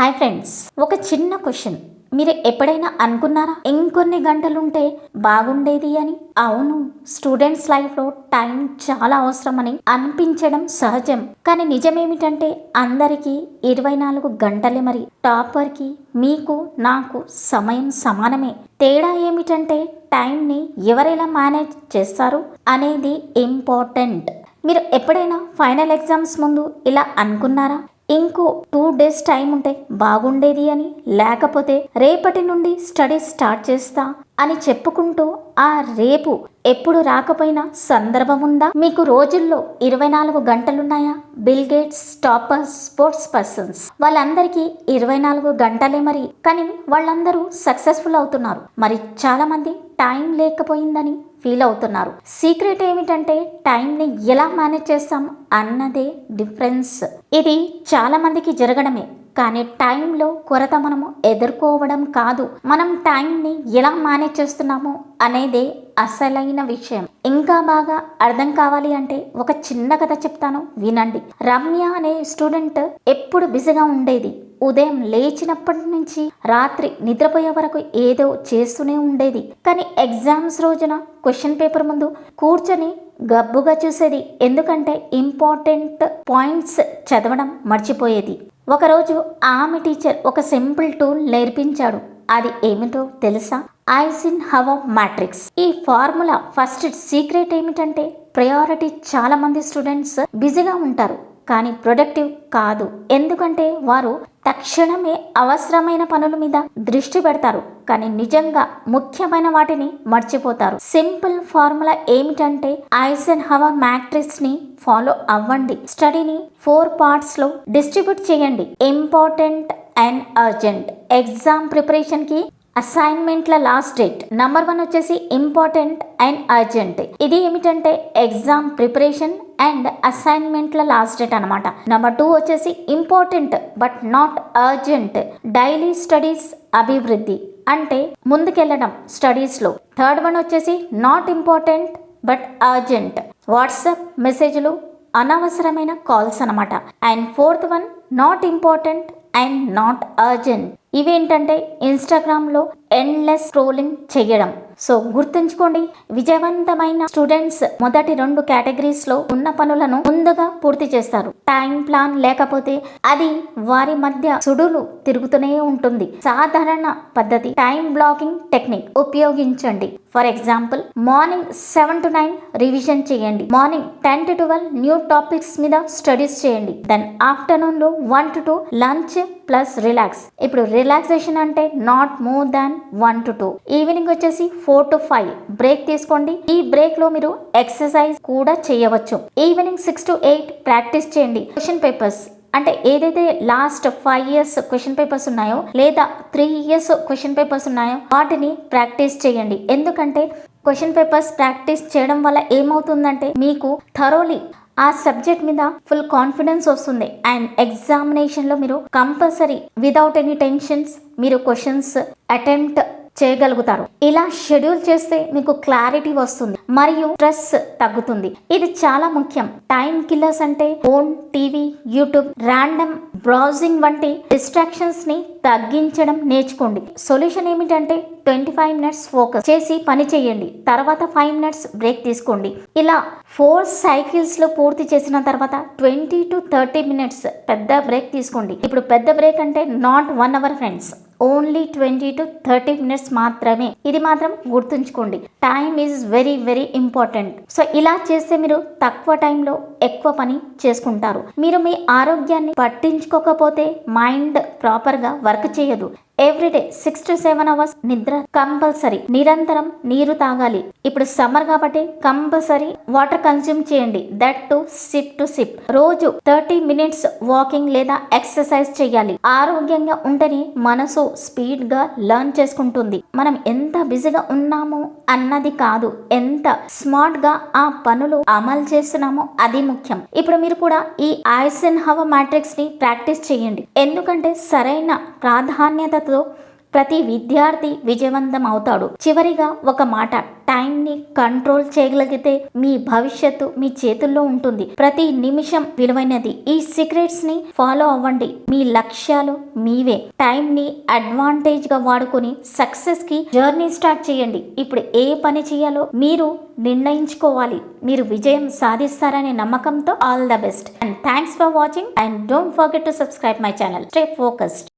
Hi friends ఒక చిన్న question. మీరు ఎప్పుడైనా అనుకున్నారా? ఇంకొన్ని గంటలుంటే బాగుండేది అని? అవును స్టూడెంట్స్ లైఫ్లో టైం చాలా అవసరమని అనిపించడం సహజం. కానీ నిజమేమిటంటే అందరికీ ఇరవై నాలుగు గంటలే మరి. టాపర్కి మీకు నాకు సమయం సమానమే. తేడా ఏమిటంటే టైంని ఎవరెలా మేనేజ్ చేస్తారు అనేది ఇంపార్టెంట్. మీరు ఎప్పుడైనా ఫైనల్ ఎగ్జామ్స్ ముందు ఇలా అనుకున్నారా? ఇంకో టూ డేస్ టైం ఉంటే బాగుండేది అని. లేకపోతే రేపటి నుండి స్టడీస్ స్టార్ట్ చేస్తా అని చెప్పుకుంటూ ఆ రేపు ఎప్పుడు రాకపోయినా సందర్భం ఉందా మీకు రోజుల్లో ఇరవై నాలుగు గంటలున్నాయా? Bill Gates toppers sports persons. వాళ్ళందరికీ ఇరవై నాలుగు గంటలే మరి. కానీ వాళ్ళందరూ సక్సెస్ఫుల్ అవుతున్నారు. మరి చాలా మంది టైం లేకపోయిందని ఫీల్ అవుతున్నారు. సీక్రెట్ ఏమిటంటే టైంని ఎలా మేనేజ్ చేస్తాం అన్నదే డిఫరెన్స్. ఇది చాలా మందికి జరగడమే. కానీ టైంలో కొరత మనము ఎదుర్కోవడం కాదు. మనం టైంని ఎలా మేనేజ్ చేస్తున్నామో అనేదే అసలైన విషయం. ఇంకా బాగా అర్థం కావాలి అంటే ఒక చిన్న కథ చెప్తాను వినండి. రమ్య అనే స్టూడెంట్ ఎప్పుడు బిజీగా ఉండేది. ఉదయం లేచినప్పటి నుంచి రాత్రి నిద్రపోయే వరకు ఏదో చేస్తూనే ఉండేది. కానీ ఎగ్జామ్స్ రోజున క్వశ్చన్ పేపర్ ముందు కూర్చొని గబ్బుగా చూసేది. ఎందుకంటే ఇంపార్టెంట్ పాయింట్స్ చదవడం మర్చిపోయేది. ఒకరోజు ఆమె టీచర్ ఒక సింపుల్ టూల్ నేర్పించాడు. అది ఏమిటో తెలుసా? Eisenhower matrix. ఈ ఫార్ములా ఫస్ట్ సీక్రెట్ ఏమిటంటే ప్రయారిటీ చాలా మంది స్టూడెంట్స్ బిజీగా ఉంటారు కానీ ప్రొడక్టివ్ కాదు. ఎందుకంటే వారు తక్షణమే అవసరమైన పనుల మీద దృష్టి పెడతారు. కానీ నిజంగా ముఖ్యమైన వాటిని మర్చిపోతారు. సింపుల్ ఫార్ములా ఏమిటంటే ఐసన్ హవా మ్యాట్రిక్స్ని ఫాలో అవ్వండి. స్టడీని ఫోర్ పార్ట్స్లో డిస్ట్రిబ్యూట్ చేయండి. Important and urgent. ఎగ్జామ్ ప్రిపరేషన్కి అసైన్మెంట్ల లాస్ట్ డేట్. నంబర్ వన్ వచ్చేసి ఇంపార్టెంట్ అండ్ అర్జెంట్. ఇది ఏమిటంటే ఎగ్జామ్ ప్రిపరేషన్ అండ్ అసైన్మెంట్ల లాస్ట్ డేట్ అనమాట నెంబర్ టూ వచ్చేసి important but not urgent. Daily studies అభివృద్ధి. అంటే ముందుకెళ్ళడం స్టడీస్లో థర్డ్ వన్ వచ్చేసి not important but urgent. WhatsApp మెసేజ్లు అనవసరమైన కాల్స్ అనమాట and fourth one not important and not urgent. ఇవేంటంటే ఇన్స్టాగ్రామ్లో ఎండ్లెస్ స్క్రోలింగ్ చేయడం. సో గుర్తుంచుకోండి విజయవంతమైన స్టూడెంట్స్ మొదటి రెండు కేటగిరీస్లో ఉన్న పనులను ముందుగా పూర్తి చేస్తారు. టైం ప్లాన్ లేకపోతే అది వారి మధ్య సుడులు తిరుగుతూనే ఉంటుంది. సాధారణ పద్ధతి టైం బ్లాకింగ్ టెక్నిక్ ఉపయోగించండి. For example morning seven to nine revision చేయండి. Morning ten to twelve new topics మీద స్టడీస్ చేయండి. Then ఆఫ్టర్నూన్లో one to two lunch plus relax. ఇప్పుడు రిలాక్సేషన్ అంటే not more than one to two. Evening వచ్చేసి four to five. Break తీసుకోండి. ఈ బ్రేక్లో మీరు ఎక్సర్సైజ్ కూడా చేయవచ్చు. Evening six to eight practice చేయండి. Question papers. అంటే ఏదైతే last five years question papers ఉన్నాయో లేదా త్రీ ఇయర్స్ క్వశ్చన్ పేపర్స్ ఉన్నాయో వాటిని ప్రాక్టీస్ చేయండి. ఎందుకంటే క్వశ్చన్ పేపర్స్ ప్రాక్టీస్ చేయడం వల్ల ఏమవుతుందంటే మీకు థరోలీ ఆ సబ్జెక్ట్ మీద ఫుల్ కాన్ఫిడెన్స్ వస్తుంది. అండ్ ఎగ్జామినేషన్లో మీరు కంపల్సరీ విదౌట్ ఎనీ టెన్షన్స్ మీరు క్వశ్చన్స్ అటెంప్ట్ చేయగలుగుతారు. ఇలా షెడ్యూల్ చేస్తే మీకు క్లారిటీ వస్తుంది. మరియు స్ట్రెస్ తగ్గుతుంది. ఇది చాలా ముఖ్యం. టైం కిల్లర్స్ అంటే phone TV YouTube random browsing వంటి డిస్ట్రాక్షన్స్ని తగ్గించడం నేర్చుకోండి. సొల్యూషన్ ఏమిటంటే ట్వంటీ ఫైవ్ మినిట్స్ ఫోకస్ చేసి పని చేయండి. తర్వాత ఫైవ్ మినిట్స్ బ్రేక్ తీసుకోండి. ఇలా ఫోర్ సైకిల్స్లో పూర్తి చేసిన తర్వాత ట్వంటీ టు థర్టీ మినిట్స్ పెద్ద బ్రేక్ తీసుకోండి. ఇప్పుడు పెద్ద బ్రేక్ అంటే not one hour friends. Only twenty to thirty minutes మాత్రమే. ఇది మాత్రం గుర్తుంచుకోండి. Time is very very important. So ఇలా చేస్తే మీరు తక్కువ టైంలో ఎక్కువ పని చేసుకుంటారు. మీరు మీ ఆరోగ్యాన్ని పట్టించుకోకపోతే మైండ్ ప్రాపర్గా వర్క్ చేయదు. Everyday six to seven hours నిద్ర కంపల్సరీ. నిరంతరం నీరు తాగాలి. ఇప్పుడు సమ్మర్ కాబట్టి కంపల్సరీ వాటర్ కన్స్యూమ్ చేయండి. That to sip to sip. రోజు థర్టీ మినిట్స్ వాకింగ్ లేదా ఎక్సర్సైజ్ చేయాలి. ఆరోగ్యంగా ఉంటేనే మనసు స్పీడ్గా లర్న్ చేసుకుంటుంది. మనం ఎంత బిజీగా ఉన్నామో అన్నది కాదు. ఎంత స్మార్ట్గా ఆ పనులు అమలు చేస్తున్నామో అది ముఖ్యం. ఇప్పుడు మీరు కూడా ఈ ఐసన్ హవ మ్యాట్రిక్స్ని ప్రాక్టీస్ చేయండి. ఎందుకంటే సరైన ప్రాధాన్యతతో ప్రతి విద్యార్థి విజయవంతం అవుతాడు చివరిగా ఒక మాట టైంని కంట్రోల్ చేయగలిగితే మీ భవిష్యత్తు మీ చేతుల్లో ఉంటుంది. ప్రతి నిమిషం విలువైనది. ఈ సీక్రెట్స్ని ఫాలో అవ్వండి. మీ లక్ష్యాలు మీవే. టైం ని అడ్వాంటేజ్గా వాడుకొని సక్సెస్కి జర్నీ స్టార్ట్ చేయండి. ఇప్పుడు ఏ పని చేయాలో మీరు నిర్ణయించుకోవాలి. మీరు విజయం సాధిస్తారనే నమ్మకంతో all the best. And thanks for watching. And don't forget to subscribe my channel. Stay focused.